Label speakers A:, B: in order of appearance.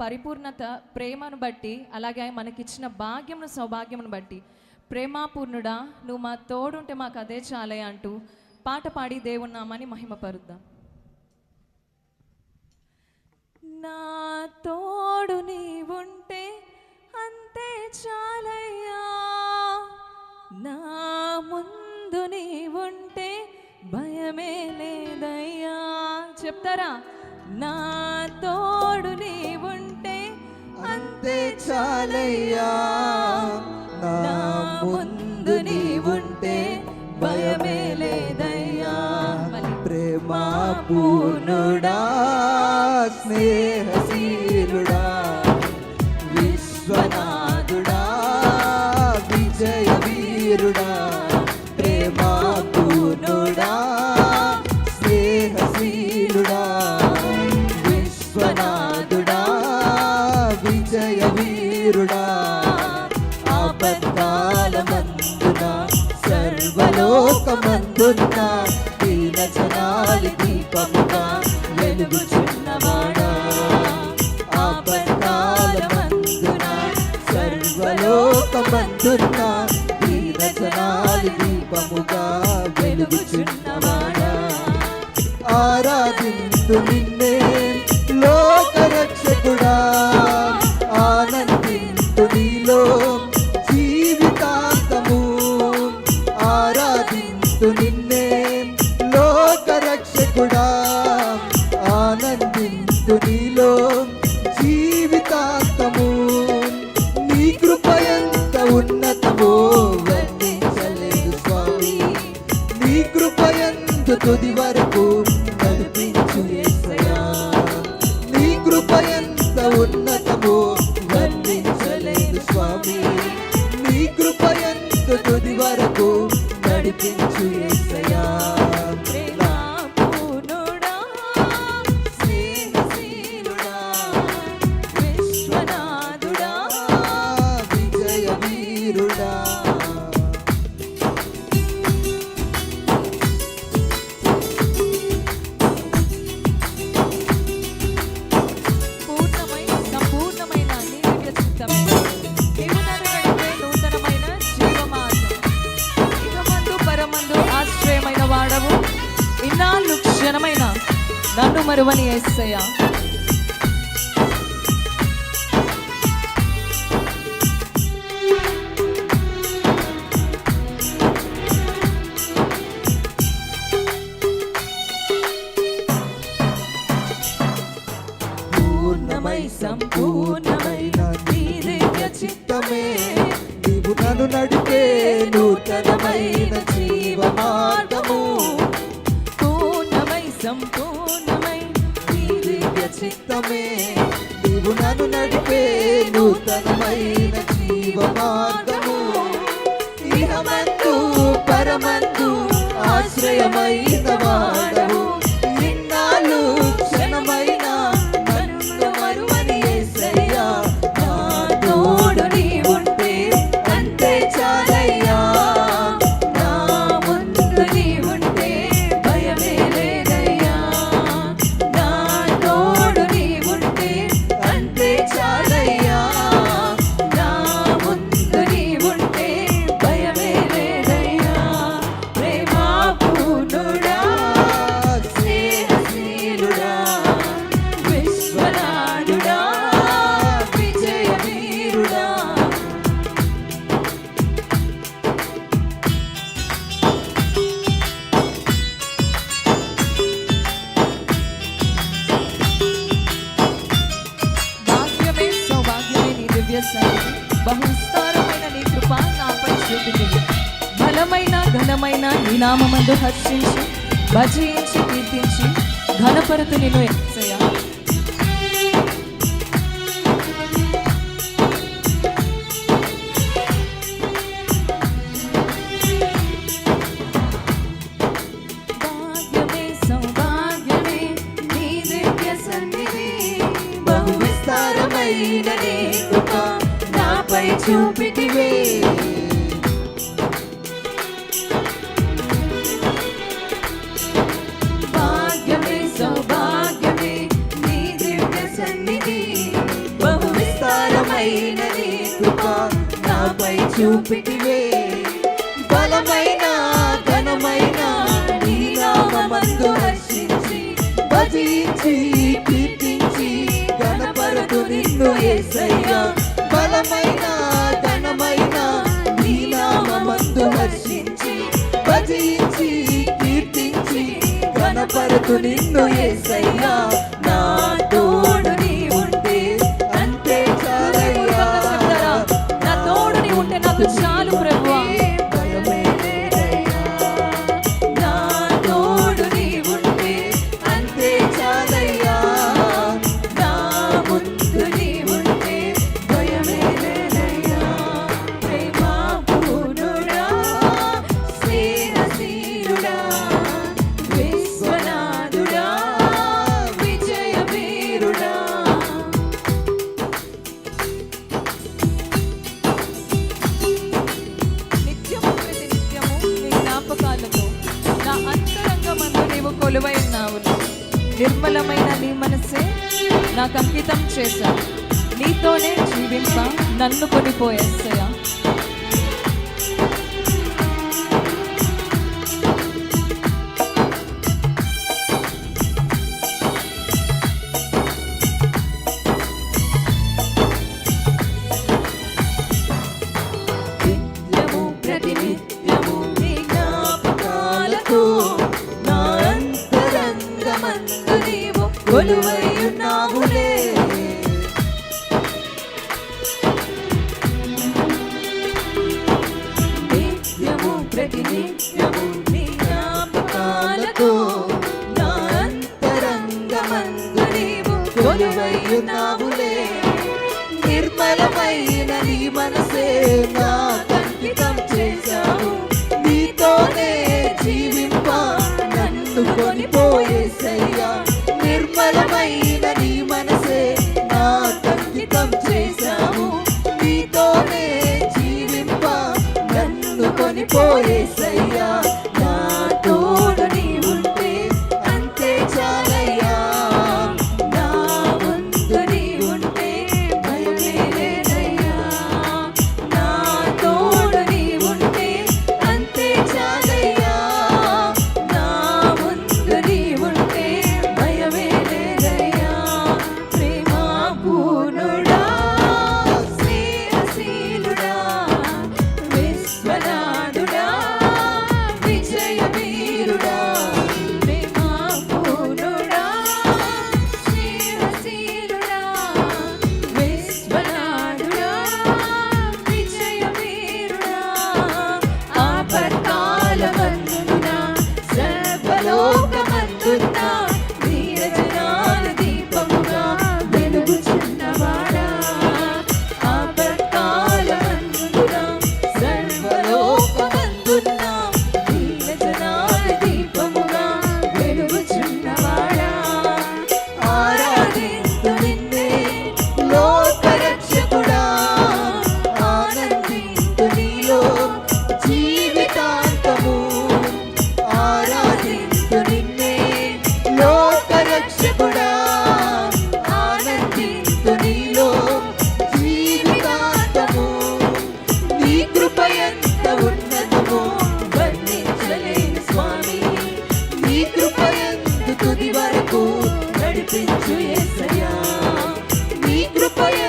A: పరిపూర్ణత ప్రేమను బట్టి అలాగే మనకిచ్చిన భాగ్యమును సౌభాగ్యమును బట్టి. ప్రేమాపూర్ణుడా నువ్వు మా తోడుంటే మాకు అదే చాలే అంటూ పాట పాడి దేవున్నామని మహిమపరుద్దాం. నా తోడు నీవుంటే అంతే చాలయ్యా. నా ముందు నీవుంటే భయమే లేదయ్యా. చెప్తారా? నా
B: చాలయ్యా నా ముందు నీవుంటే భయమే లేదయ్యా. ప్రేమ పూర్ణుడా స్నేహశీలుడా మందున్నా దీన జనాలి దీపముగా వెలుగుచున్నవాడా ఆపత్కాల మందున సర్వలోకమందున్న దీన జనాలి దీపముగా వెలుగుచున్నవాడా ఆరాధింతు నిన్నే లోక రక్షకుడా ఆనందింతు నీలో జీవితాంతము. నీ కృప ఎంత ఉన్నతమో వర్ణించలేదు స్వామి. నీ కృప ఎంత తుది వరకు కనిపించు నీ కృప ఎంత ఉన్నతమో
A: నన్ను మరువని యేసయ్యా సంపూర్ణమై
B: చిత్తమే. నీవు నన్ను నడిపే నూతనమైన జీవ మార్గము ఇహమందు పరమందు ఆశ్రయమైన వాడవు. నీ
A: నామమందు హర్షించి భజించి కీర్తించి ఘనపరుతు నిన్ను ఎక్సయ్యా భాగ్యమే
B: చూపితివే. బలమైన ఘనమైన నీనామందు హర్షించి భజించి కీర్తించి గణపరతు నిన్ను ఏసయ్యా. బలమైన ధనమైన నీనామందు హర్షించి భజించి కీర్తించి గణపరతు నిన్ను
A: ఏసయ్యా. నాతో కొలువై ఉన్నావు నిర్మలమైన నీ మనస్సే నాకు అంకితం చేశా నీతోనే జీవింప నన్ను
B: కొనిపోయేస్తా కొలువైయున్నావులే. నిత్యము ప్రతి నిత్యము నీ జ్ఞాపకాలతో నా అంతరంగమందు నీవు కొలువైయున్నావు. పోయేసయ్యా మాకు నడిపించు ఏసయ్యా నీ
A: కృపయే